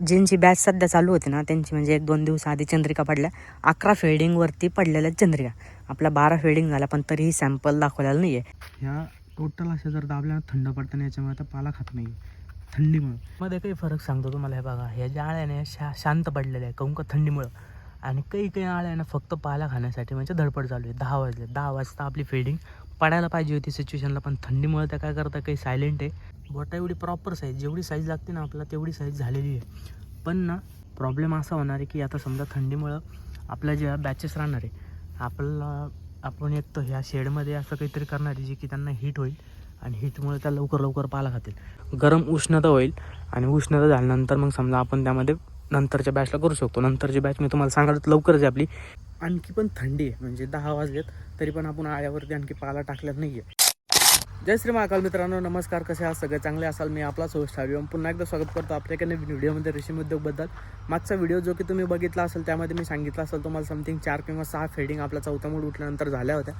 ज्यांची बॅच सध्या चालू होती ना त्यांची म्हणजे एक दोन दिवस आधी चंद्रिका पडल्या. अकरा फेडिंगवरती पडलेल्या चंद्रिका. आपला बारा फेडिंग झाला पण तरीही सॅम्पल दाखवलेला नाही आहे ह्या टोटल अशा जर दाबल्या थंड पडताना याच्यामुळे आता पाला खात नाही. थंडीमुळे. मध्ये काही फरक सांगतो तुम्हाला हे बघा. ह्या ज्या आळ्या ना शा शांत पडलेल्या आहे काहून का थंडीमुळं. आणि काही काही आळ्या ना फक्त पाला खाण्यासाठी म्हणजे धडपड चालू आहे. दहा वाजले दहा वाजता आपली फेडिंग पडायला पाहिजे होती सिच्युएशनला पण थंडीमुळे त्या काय करतात काही सायलेंट आहे. बोटा एवढी प्रॉपर साईज जेवढी साईज लागते ना आपला तेवढी साईज झालेली आहे. पण ना प्रॉब्लेम असा होणार आहे की आता समजा थंडीमुळं आपल्या ज्या बॅचेस राहणार आहे आपल्याला आपण एक तर ह्या शेडमध्ये असं काहीतरी करणार आहे जे की त्यांना हीट होईल आणि हीटमुळे त्या लवकर लवकर पाला खातील. गरम उष्णता होईल आणि उष्णता झाल्यानंतर मग समजा आपण त्यामध्ये नंतरच्या बॅचला करू शकतो. नंतरची बॅच मी तुम्हाला सांगत लवकरच आहे आपली. आणखी पण थंडी आहे म्हणजे दहा वाजलेत तरी पण आपण आळ्यावरती आणखी पाला टाकल्यात नाही आहे जय श्री महाकाल मित्रांनो नमस्कार कसे आहात सगळे? चांगले असाल मी आपला सोस्ट हवी पुन्हा एकदा स्वागत करतो आपल्या नवीन व्हिडिओमध्ये रेशीम उद्योगबद्दल. मागचा व्हिडिओ जो की तुम्ही बघितला असेल त्यामध्ये मी सांगितलं असेल तुम्हाला समथिंग चार किंवा सहा फेडिंग आपला चौथा मूड उठल्यानंतर झाल्या होत्या.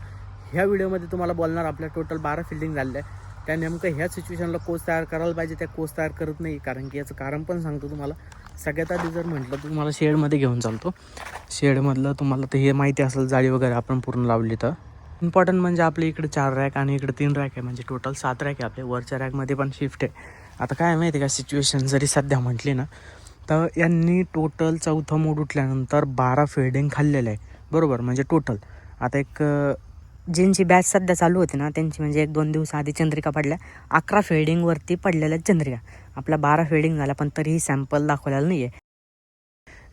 ह्या व्हिडिओमध्ये तुम्हाला बोलणार आपल्या टोटल बारा फिल्डिंग झालेल्या आहे त्या नेमकं ह्या सिच्युएशनला कोच तयार करायला पाहिजे त्या कोच तयार करत नाही कारण की याचं कारण पण सांगतो तुम्हाला. सगळ्यात आधी जर म्हटलं तर तुम्हाला शेडमध्ये घेऊन चालतो. शेडमधलं तुम्हाला तर हे माहिती असेल जाळी वगैरे आपण पूर्ण लावली तर. इम्पॉर्टंट म्हणजे आपल्या इकडे चार रॅक आणि इकडे तीन रॅक आहे. म्हणजे टोटल सात रॅक आहे आपले. वरच्या रॅकमध्ये पण शिफ्ट आहे. आता काय माहिती आहे का? सिच्युएशन जरी सध्या म्हटली ना तर यांनी टोटल चौथं मोड उठल्यानंतर बारा फेडिंग खाल्लेलं आहे. बरोबर? म्हणजे टोटल आता एक ज्यांची बॅच सध्या चालू होती ना त्यांची म्हणजे एक दोन दिवस आधी चंद्रिका पडल्या. अकरा फेडिंगवरती पडलेल्या चंद्रिका. आपला बारा फेडिंग झाला पण तरीही सॅम्पल दाखवलेला नाही आहे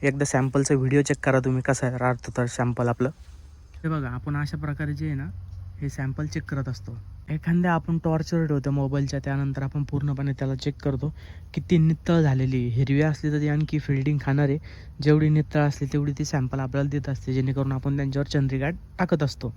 एकदा सॅम्पलचा व्हिडिओ चेक करा तुम्ही कसं राहतो तर सॅम्पल आपलं. हे बघा आपण अशा प्रकारे जे आहे ना हे सॅम्पल चेक करत असतो. एखाद्या आपण टॉर्चर ठेवतो मोबाईलच्या त्यानंतर आपण पूर्णपणे त्याला चेक करतो किती नितळ झालेली हिरवी असली तर ती आणखी फिल्डिंग खाणार आहे. जेवढी नितळ असली तेवढी ती सॅम्पल आपल्याला देत असते. जेणेकरून आपण त्यांच्यावर चंद्रिका टाकत असतो.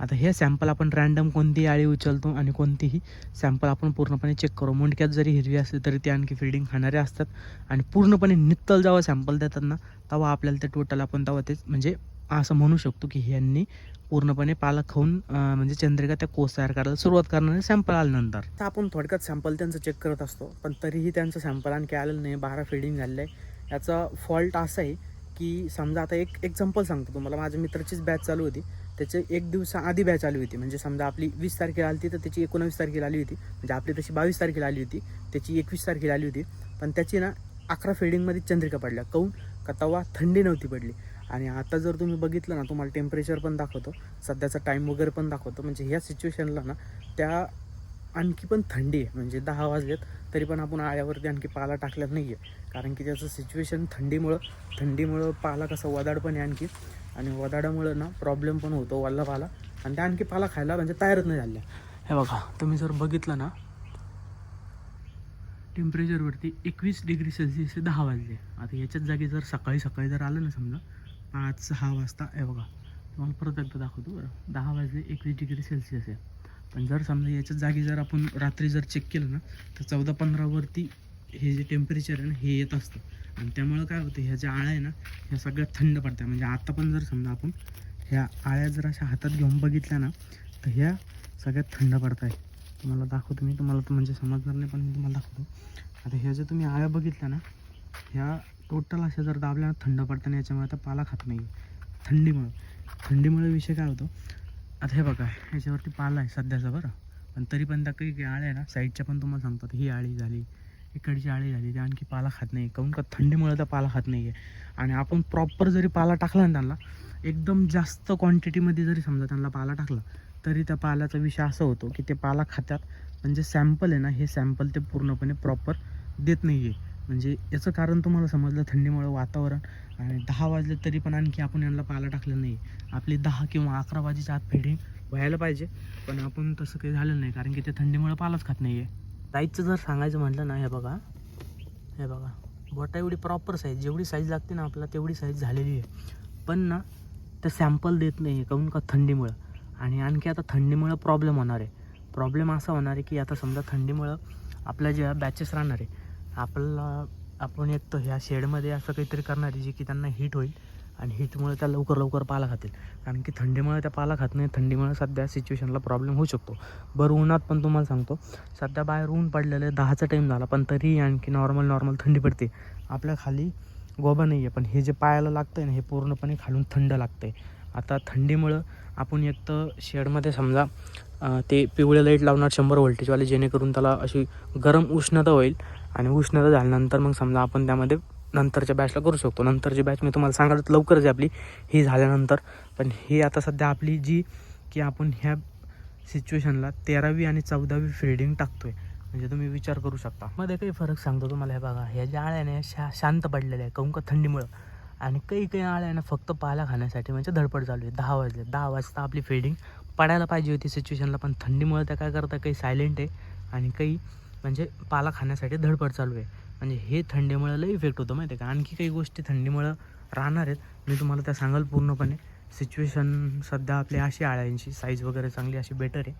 आता हे सॅम्पल आपण रँडम कोणतीही आळी उचलतो आणि कोणतीही सॅम्पल आपण पूर्णपणे चेक करू. मुंडक्यात जरी हिरवी असली तरी ते आणखी फिल्डिंग खाणारे असतात. आणि पूर्णपणे नित्तल जेव्हा सॅम्पल देतात ना तेव्हा आपल्याला ते टोटल आपण तेव्हा तेच म्हणजे असं म्हणू शकतो की ह्यांनी पूर्णपणे पालक खाऊन म्हणजे चंद्रिका त्या कोस तयार करायला सुरुवात करणार सॅम्पल आल्यानंतर. तर आपण थोडक्यात सॅम्पल त्यांचं चेक करत असतो पण तरीही त्यांचं सॅम्पल आणखी आलेलं नाही बारा फिडिंग झालेलं आहे. याचा फॉल्ट असा आहे की समजा आता एक एक्झाम्पल सांगतो तुम्हाला. माझ्या मित्राचीच बॅच चालू होती. त्याचे एक दिवसा आधी बॅच आली होती. म्हणजे समजा आपली वीस तारखेला आली होती तर त्याची एकोणावीस तारखेला आली होती. म्हणजे आपली तशी बावीस तारखेला आली होती. त्याची एकवीस तारखेला आली होती. पण त्याची ना अकरा फेडिंगमध्ये चंद्रिका पडल्या. काऊन? का तेव्हा थंडी नव्हती पडली. आणि आता जर तुम्ही बघितलं ना तुम्हाला टेम्परेचर पण दाखवतो. सध्याचा टाईम वगैरे पण दाखवतो. म्हणजे ह्या सिच्युएशनला ना त्या आणखी पण थंडी आहे. म्हणजे दहा वाजलेत तरी पण आपण आळ्यावरती आणखी पाला टाकल्यात नाही आहे कारण की त्याचं सिच्युएशन थंडीमुळं थंडीमुळं पाला कसा वदाड पण आहे आणखी. आणि वदाडामुळं ना प्रॉब्लेम पण होतो वल्ला पाला आणि त्या आणखी पाला खायला म्हणजे तयारच नाही झाल्या. हे बघा तुम्ही जर बघितलं ना टेम्परेचरवरती एकवीस डिग्री सेल्सिअस दहा वाजले. आता याच्याच जागी जर सकाळी सकाळी जर आलं ना समजा पाच सहा वाजता. आहे बघा तुम्हाला परत एकदा दाखवतो बरं. दहा वाजले एकवीस डिग्री सेल्सिअस आहे. पण जर समजा याच्या जागी जर आपण रात्री जर चेक केलं ना तर चौदा पंधरावरती हे जे टेम्परेचर आहे ना हे येत असतं. आणि त्यामुळं काय होतं ह्या ज्या आळ्या आहे ना ह्या सगळ्या थंड पडतात. म्हणजे आता पण जर समजा आपण ह्या आळ्या जर अशा हातात घेऊन बघितल्या ना तर ह्या सगळ्यात थंड पडत आहे तुम्हाला दाखवतो मी. तुम्हाला तर म्हणजे समजणार नाही पण मी तुम्हाला दाखवतो. आता ह्या ज्या तुम्ही आळ्या बघितल्या ना ह्या टोटल असे जर दाबल्यानं थंड पडताना याच्यामुळे आता पाला खात नाही थंडीमुळं. थंडीमुळे विषय काय होतो? आता हे बघा याच्यावरती पाला आहे सध्याचा बरं. पण तरी पण त्या काही काही आळ्या आहे ना साईडच्या पण तुम्हाला सांगतो. ही आळी झाली इकडची आळी झाली ते आणखी पाला खात नाही काहून का? थंडीमुळे तर पाला खात नाही आहे आणि आपण प्रॉपर जरी पाला टाकला ना त्यांना एकदम जास्त क्वांटिटीमध्ये जरी समजा त्यांना पाला टाकला तरी त्या पाल्याचा विषय असा होतो की ते पाला खात्यात. म्हणजे सॅम्पल आहे ना हे सॅम्पल ते पूर्णपणे प्रॉपर देत नाही आहे म्हणजे याचं कारण तुम्हाला समजलं थंडीमुळं वातावरण आणि दहा वाजले तरी पण आणखी आपण यांना पाला टाकलं नाही. आपली दहा किंवा अकरा वाजेच्या आत फेडिंग व्हायला पाहिजे पण आपण तसं काही झालं नाही कारण की ते थंडीमुळं पालाच खात नाही आहे साईजचं जर सांगायचं म्हटलं ना हे बघा. हे बघा. बोटा एवढी प्रॉपर साईज जेवढी साईज लागते ना आपला तेवढी साईज झालेली आहे. पण ना ते सॅम्पल देत नाही आहे काऊन का? थंडीमुळं. आणि आणखी आता थंडीमुळं प्रॉब्लेम होणार आहे. प्रॉब्लेम असा होणार आहे की आता समजा थंडीमुळं आपल्या ज्या बॅचेस राहणार आहे आपल्याला आपण एक तर ह्या शेडमध्ये असं काहीतरी करणार आहे जे की त्यांना हीट होईल आणि हीटमुळे त्या लवकर लवकर पाला खातील. कारण की थंडीमुळे त्या पाला खात नाही थंडीमुळे सध्या सिच्युएशनला प्रॉब्लेम होऊ शकतो. बरं उन्हात पण तुम्हाला सांगतो. सध्या बाहेर ऊन पडलेलं आहे. दहाचा टाईम झाला. पण तरी आणखी नॉर्मल नॉर्मल थंडी पडते. आपल्या खाली गोबा नाही आहे पण हे जे पायाला लागतं आहे ना हे पूर्णपणे खालून थंड लागतं आहे आता थंडीमुळं आपण एक तर शेडमध्ये समजा ते पिवळे लाइट लावणार शंभर व्होल्टेजवाले जेणेकरून त्याला अशी गरम उष्णता होईल. आणि उष्णता झाल्यानंतर मग समजा आपण त्यामध्ये नंतरच्या बॅचला करू शकतो. नंतरची बॅच मी तुम्हाला सांगायला लवकरच आहे आपली. ही झाल्यानंतर. पण ही आता सध्या आपली जी की आपण ह्या सिच्युएशनला तेरावी आणि चौदावी फिल्डिंग आहे म्हणजे तुम्ही विचार करू शकता. मध्ये काही फरक सांगतो तुम्हाला हे बघा. ह्या ज्या आळ्या ना शा शांत पडलेल्या आहे काहून का थंडीमुळं? आणि काही काही आळ्या आहे ना फक्त पाला खाण्यासाठी म्हणजे धडपड चालू आहे. दहा वाजले. दहा वाजता आपली फिल्डिंग पडायला पाहिजे होती सिच्युएशनला पण थंडीमुळे त्या काय करतात काही सायलेंट आहे आणि काही म्हणजे पाला खाण्यासाठी धडपड चालू आहे. म्हणजे हे थंडीमुळे लई इफेक्ट होतो माहिती आहे का? आणखी काही गोष्टी थंडीमुळं राहणार आहेत. मी तुम्हाला त्या सांगाल पूर्णपणे. सिच्युएशन सध्या आपली अशी आळ्यांची. साईज वगैरे चांगली अशी बेटर आहे.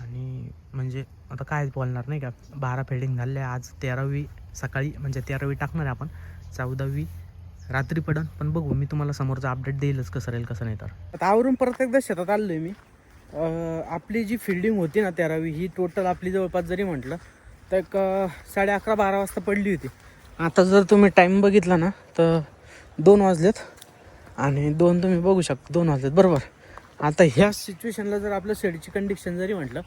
आणि म्हणजे आता काय बोलणार नाही का? बारा फिल्डिंग झाले आज तेरावी सकाळी म्हणजे तेरावी टाकणार आहे आपण. चौदावी रात्री पडन पण बघू मी तुम्हाला समोरचा अपडेट देईलच कसं राहील कसं नाही तर. आता आवरून परत एकदा शेतात आलोय मी. आपली जी फिल्डिंग होती ना तेरावी ही टोटल आपली जवळपास जरी म्हटलं तर एक साडे अकरा बारा वाजता पडली होती. आता जर तुम्ही टाईम बघितला ना तर दोन वाजलेत. आणि दोन तुम्ही बघू शकता दोन वाजलेत बरोबर. आता ह्या सिच्युएशनला जर आपलं शेडची कंडिशन जरी म्हटलं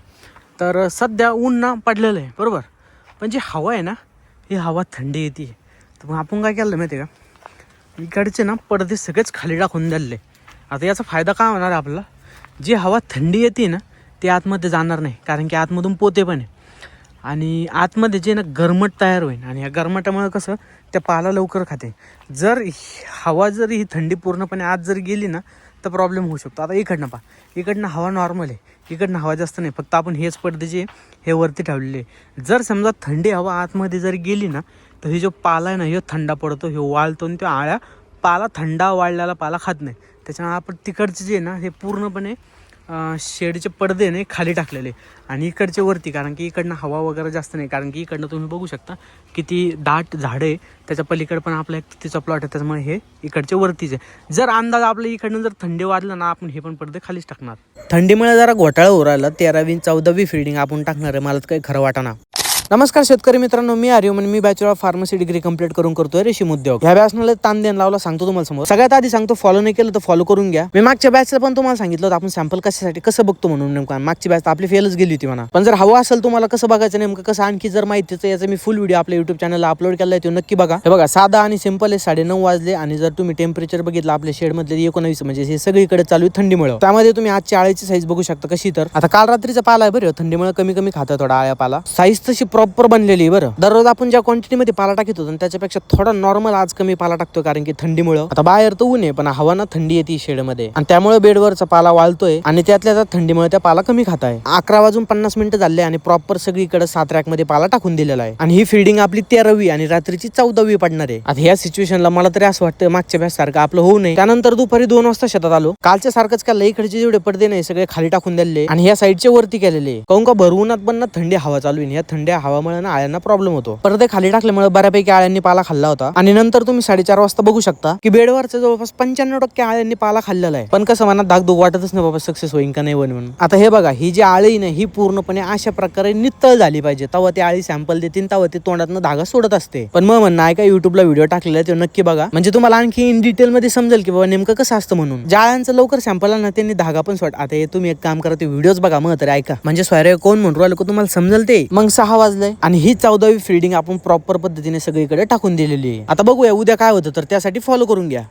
तर सध्या ऊन ना पडलेलं आहे बरोबर. पण जी हवा आहे ना ही हवा थंडी येते. तर मग आपण काय केलं माहिती आहे का? इकडचे ना पडदे सगळेच खाली टाकून दिले. आता याचा फायदा काय होणार आपला जी हवा थंडी येते ना ती आतमध्ये जाणार नाही कारण की आतमधून पोते पण आहे. आणि आतमध्ये जे ना गरमट तयार होईल आणि या गरमटामुळे कसं त्या पाला लवकर खाते. जर ही- हवा जर ही थंडी पूर्णपणे आत जर गेली ना तर प्रॉब्लेम होऊ शकतो. आता इकडनं पहा. इकडनं हवा नॉर्मल आहे. इकडनं हवा जास्त नाही. फक्त आपण हेच पडदे जे हे वरती ठेवलेले आहे. जर समजा थंडी हवा आतमध्ये जर गेली ना तर हे जो पाला आहे ना हे थंडा पडतो हे वाळतो आणि त्या आळ्या पाला थंडा वाळलेला पाला खात नाही. त्याच्यामुळे आपण तिकडचे जे आहे ना हे पूर्णपणे शेडचे पडदे नाही खाली टाकलेले आणि इकडचे वरती कारण की इकडनं हवा वगैरे जास्त नाही कारण की इकडनं तुम्ही बघू शकता किती दाट झाडं आहे. त्याच्या पलीकडे पण आपला एक तिचा प्लॉट आहे त्याच्यामुळे हे इकडचे वरतीच आहे. जर अंदाज आपल्या इकडनं जर थंडी वाजलं ना आपण हे पण पडदे खालीच टाकणार. थंडीमुळे जरा घोटाळा उरायला राहिला तेरावी चौदावी फिल्डिंग आपण टाकणार आहे मला तर काही खरं वाटाना. नमस्कार शेतकरी मित्रांनो मी आर्यमन मी bachelor of pharmacy degree complete करून करतोय रेशीम उद्योग. ह्या बॅचला ताण देण लावला सांगतो तुम्हाला समोर. सगळ्यात आधी सांगतो फॉलो नाही केलं तर फॉलो करून घ्या. मी मागच्या बॅचला पण तुम्हाला सांगितलं होतं आपण सॅम्पल कशासाठी कसं बघतो म्हणून नेमकं. मागची बॅच आपली फेलच गेली होती म्हणा. पण जर हवं असेल तुम्हाला कसं बघायचं नेमकं कसं आणखी जर माहितीचं याचा मी फुल व्हिडिओ आपल्या युट्यूब चॅनलला अपलोड केला आहे तो नक्की बघा. हे बघा साधा आणि सिंपल आहे साडे नऊ वाजले आणि जर तुम्ही टेम्परेचर बघितलं आपल्या शेड मधले एकोणावीस म्हणजे हे सगळीकडे चालू आहे थंडीमुळे. त्यामध्ये तुम्ही आजची आळ्याची साईज बघू शकता कशी तर. आता काल रात्रीचा पाला आहे बरं थंडीमुळे कमी कमी खाता थोडा आळ्या पाला. साईज तशी प्रॉपर बनलेली बरं. दररोज आपण ज्या क्वांटिटी मध्ये पाला टाकत होतो त्याच्यापेक्षा थोडा नॉर्मल आज कमी पाला टाकतो कारण की थंडीमुळं. आता बाहेर तर ऊन आहे पण हवा ना थंडी येते शेडमध्ये आणि त्यामुळे बेडवरचा पाला वाळतोय आणि त्यातल्या त्यात थंडीमुळे त्या पाला कमी खात आहे अकरा वाजून पन्नास मिनिटं झाले आणि प्रॉपर सगळीकडे सात रॅकमध्ये पाला टाकून दिलेला आहे. आणि ही फिल्डिंग आपली तेरावी आणि रात्रीची चौदावी पडणार आहे. आता ह्या सिच्युएशनला मला तरी असं वाटतं मागच्या बॅच सारखं आपलं होऊ नये. त्यानंतर दुपारी दोन वाजता शेतात आलो. कालच्या सारखंच का इकडचे जेवढे पडदे नाही सगळे खाली टाकून दिले आणि ह्या साईडचे वरती केलेले. काऊन का भरवूनात पण ना थंडी हवा चालू आहे. या थंड्या हवामुळे ना आळ्यांना प्रॉब्लेम होतो. पडदे खाली टाकल्यामुळे बऱ्यापैकी आळ्यांनी पाला खाल्ला होता. आणि नंतर तुम्ही साडेचार वाजता बघू शकता की बेडवरच्या जवळपास पंच्याण्णव टक्के आळ्यांनी पाला खाल्लेला आहे. पण कसं मनात दुख वाटतच नाही बाबा सक्सेस होईन का नाही होईन म्हणून. आता हे बघा ही जी आळी ना ही पूर्णपणे अशा प्रकारे नितळ झाली पाहिजे. तेव्हा ती आळी सॅम्पल देतील तेव्हा ती तोंडातनं धागा सोडत असते. पण मग म्हणणं आहे का युट्यूबला व्हिडिओ टाकलेला आहे तो नक्की बघा. म्हणजे तुम्हाला आणखी इन डिटेल मध्ये समजेल की बाबा नेमकं कसं असतं म्हणून. जाळ्यांचं लवकर सॅम्पल ना त्यांनी धागा पण सोड. आता हे तुम्ही एक काम करा ते व्हिडिओज बघा मग तरी ऐका. म्हणजे स्वयं कोण म्हणून राहिलं का तुम्हाला समजेल ते? मग सहा वाजलंय. आणि ही चौदावी फिल्डिंग आपण प्रॉपर पद्धतीने सगळीकडे टाकून दिलेली आहे. आता बघूया उद्या काय होतं तर त्यासाठी फॉलो करून घ्या.